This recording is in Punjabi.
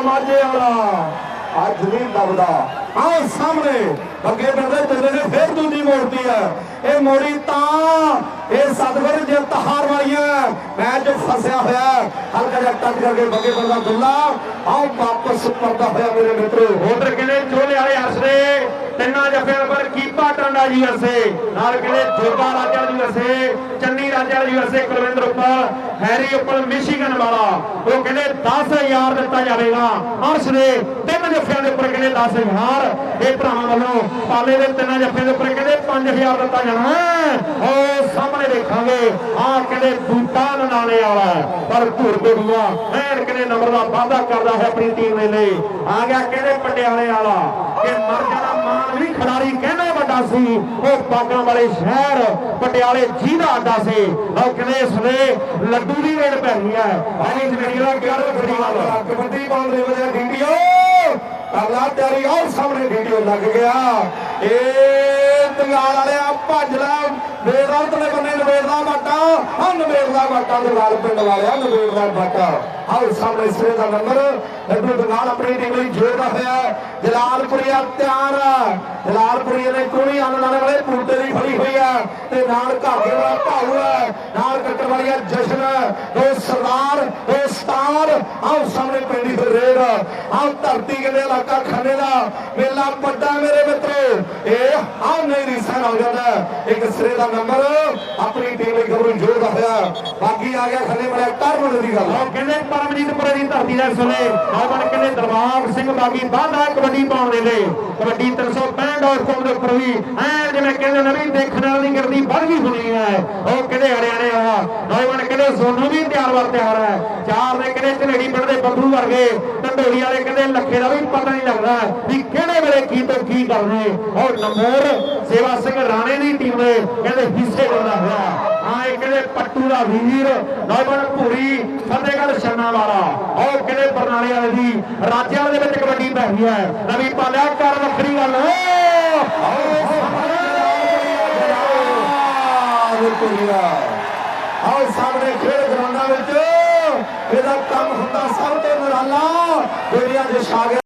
ਮਾਝੇ ਵਾਲਾ। ਅੱਜ ਨਹੀਂ ਦਬਦਾ। ਆਹ ਸਾਹਮਣੇ ਅੱਗੇ ਬੰਦੇ ਚੱਲੇ ਨੇ ਫੇਰ ਦੂਜੀ ਮੋੜਦੀ ਹੈ। ਇਹ ਮੋੜੀ ਤਾਂ ਇਹ ਸਤਗੁਰ ਜਿੱਤ ਹਾਰ ਵਾਲੀਆਂ ਮੈਚ ਫਸਿਆ ਹੋਇਆ, ਹਲਕਾ ਜਿਹਾ ਟੱਚ ਕਰਕੇ ਬੱਗੇ ਬੰਦਾ ਦੁੱਲਾ। ਆਹ ਵਾਪਸ ਪਰਦਾ ਹੋਇਆ ਮੇਰੇ ਮਿੱਤਰੋ। ਉਧਰ ਕਿਲੇ, ਚੋਲੇ ਵਾਲੇ ਅਰਸੇ ਤਿੰਨਾਂ ਜੱਫਿਆਂ ਪਰ ਕੀਪਾ ਜੀ ਅਰਸੇ, ਨਾਲ ਕਿਲੇ ਜੋਗਾ ਰਾਜਾ ਜੀ ਅਰਸੇ, ਚੰਨੀ ਰਾਜਾ ਜੀ ਅਰਸੇ, ਕੁਲਵਿੰਦਰ ਉੱਪਰ, ਹੈਰੀ ਉੱਪਰ ਮਿਸ਼ੀਗਨ ਵਾਲਾ, ਉਹ ਕਹਿੰਦੇ 10000 ਦਿੱਤਾ ਜਾਵੇਗਾ। ਅਰਸ਼ ਦੇ ਤਿੰਨ ਜੱਫਿਆਂ ਦੇ ਉੱਪਰ ਕਹਿੰਦੇ 10000 ਇਹ ਭਰਾਵਾਂ ਵੱਲੋਂ ਪਾਲੇ ਦੇ ਤਿੰਨਾਂ ਜੱਫਿਆਂ ਦੇ ਉੱਪਰ ਕਹਿੰਦੇ 5000 ਦਿੱਤਾ ਜਾਣਾ ਉਹ ਸਾਹਮਣੇ ਦੇਖਾਂਗੇ। ਆਹ ਕਹਿੰਦੇ ਬੂਟਾ ਨਨਾਣੇ ਵਾਲਾ ਪਰ ਧੂਰ ਬੇੜੂਆ ਐਨ ਕਹਿੰਦੇ ਨੰਬਰ ਦਾ ਵਾਅਦਾ ਕਰਦਾ ਹੈ ਆਪਣੀ ਟੀਮ ਦੇ ਲਈ। ਆ ਗਿਆ ਕਹਿੰਦੇ ਪਟਿਆਲੇ ਵਾਲਾ, ਕਿ ਮਰ ਜਾਣਾ ਮਾਨ ਵੱਡਾ ਸੀ। ਉਹ ਬਾਗਾਂ ਵਾਲੇ ਸ਼ਹਿਰ ਪਟਿਆਲੇ ਜਿਹਦਾ ਅੱਡਾ ਸੀ। ਉਹ ਕਹਿੰਦੇ ਇਸ ਵੇ ਲੱਡੂ ਦੀ ਰੇਡ ਪੈ ਗਈ ਹੈ। ਐਨੀ ਜਿਹੜੀ ਦਾ ਕਰ ਫੜੀ ਵਾਲਾ ਕਬੱਡੀ ਬਾਲ ਦੇ ਵਜਾ ਵੀਡੀਓ। ਅਗਲਾ ਤਿਆਰੀ ਆਹ ਸਾਹਮਣੇ ਵੀਡੀਓ ਲੱਗ ਗਿਆ। ਇਹ ਤੰਗਾਲ ਵਾਲਿਆ ਭੱਜ ਲੈ। ਨਵੇੜਦਾ ਉਤਲੇ ਬੰਨੇ ਨਵੇੜਦਾ ਬਾਟਾ ਹਾਂ ਨਵੇੜਦਾ ਬਾਟਾ ਤੰਗਾਲ ਪਿੰਡ ਵਾਲਿਆ ਨਵੇੜਦਾ ਬਾਟਾ। ਆਹ ਸਾਹਮਣੇ ਸਿਰੇ ਦਾ ਨੰਬਰ ਲੱਡੂ ਤੰਗਾਲ ਆਪਣੀ ਟੀਮ ਲਈ ਜੋੜਦਾ ਹੋਇਆ ਜਲਾਲਪੁਰੀਆ ਤਿਆਰ ਆ। ਜਲਾਲਪੁਰੀਆ ਨੇ ਕੋਣੀ ਆਉਣ ਵਾਲੇ ਪੂਤੇ ਦੀ ਫੜੀ ਹੋਈ ਆ ਤੇ ਨਾਲ ਘਰ ਦੇ ਵਾਲਾ ਭਾਊ ਆ। ਨਾਲ ਕੱਟਣ ਵਾਲੀਆ ਜਸ਼ਨ, ਦੋ ਸਰਦਾਰ ਉਹ ਸਟਾਰ। ਆਓ ਸਾਹਮਣੇ ਪੈਂਦੀ ਫਿਰ ਰੇਡ ਆਓ ਧਰਤੀ ਕਹਿੰਦੇ ਇਲਾਕਾ ਖੰਨੇ ਦਾ। ਮੇਲਾ ਵੱਡਾ ਮੇਰੇ ਮਿੱਤਰੋ। ਇਹ ਆਹ ਨਹੀਂ ਰਿਸਨ ਹੋ। ਜਾਂਦਾ ਇੱਕ ਸਿਰੇ ਦਾ ਨੰਬਰ। ਆਪਣੀ ਲਈ ਖਬਰ ਜੋੜਦਾ ਹੋਇਆ ਬਾਕੀ ਆ ਗਿਆ ਖੰਨੇ ਵਾਲਾ ਟਰਮਨ ਦੀ ਗੱਲ। ਉਹ ਕਹਿੰਦੇ ਪਰਮਜੀਤਪੁਰੇ ਦੀ ਧਰਤੀ ਦਾ ਸੁਣੇ। ਨੌਜਵਾਨ ਕਹਿੰਦੇ ਦਰਬਾਰ ਸਿੰਘ ਬਾਗੀ ਬਾਂਦਾ ਕਬੱਡੀ ਪਾਉਣ ਦੇ ਲਈ ਕਬੱਡੀ 365 ਔਰ ਕੋਮ ਦੇ ਉੱਪਰ ਵੀ ਐ ਜਿਵੇਂ ਕਹਿੰਦੇ ਨਵੀਂ ਦੇਖਣ ਵਾਲੀ ਕਰਦੀ ਵੱਧ ਗਈ ਹੋਣੀ ਹੈ। ਉਹ ਕਹਿੰਦੇ ਹਰਿਆਣੇ ਆ। ਨੌਜਵਾਨ ਕਹਿੰਦੇ ਸੋਨੂ ਵੀ ਤਿਆਰ ਵਰ ਤਿਆਰ ਹੈ। ਚਾਰ ਦੇ ਕਹਿੰਦੇ ਝਲੇੜੀ ਪਿੰਡ ਦੇ ਬੱਬੂ ਵਰਗੇ। ਢੰਡੋਰੀ ਵਾਲੇ ਕਹਿੰਦੇ ਲੱਖੇ ਦਾ ਵੀ ਪਤਾ ਨਹੀਂ ਲੱਗਦਾ ਵੀ ਕਿਹੜੇ ਵੇਲੇ ਕੀ ਤੋਂ ਕੀ ਕਰਨੇ। ਔਰ ਨਮੋਰ ਸੇਵਾ ਸਿੰਘ ਰਾਣੇ ਦੀ ਟੀਮ ਦੇ ਕਹਿੰਦੇ ਹਿੱਸੇ ਲੈਂਦਾ ਹੋਇਆ ਹਾਂ ਇਹ ਪੱਟੂ ਦਾ ਵੀਰ ਨੌਜਵਾਨ ਭੂਰੀ, ਫਤਿਹਗੜ੍ਹ ਛੰਨਾ ਵਾਲਾ ਔਰ ਕਹਿੰਦੇ ਬਰਨਾਲੇ ਵਾਲੇ ਦੀ ਰਾਜੇ ਦੇ ਵਿੱਚ ਕਬੱਡੀ ਪੈ ਗਈ ਹੈ। ਨਵੀਂ ਪਾਲਿਆ ਕਰ ਵੱਖਰੀ ਗੱਲ ਆਓ, ਸਾਹਮਣੇ ਖੇਡ ਗਰਾਊਂਡਾਂ ਵਿੱਚ। ਇਹਦਾ ਕੰਮ ਹੁੰਦਾ ਸਭ ਤੋਂ ਨਿਰਾਲਾ। ਦੁਨੀਆ ਦੇ ਸ਼ਾਗਿਰਦ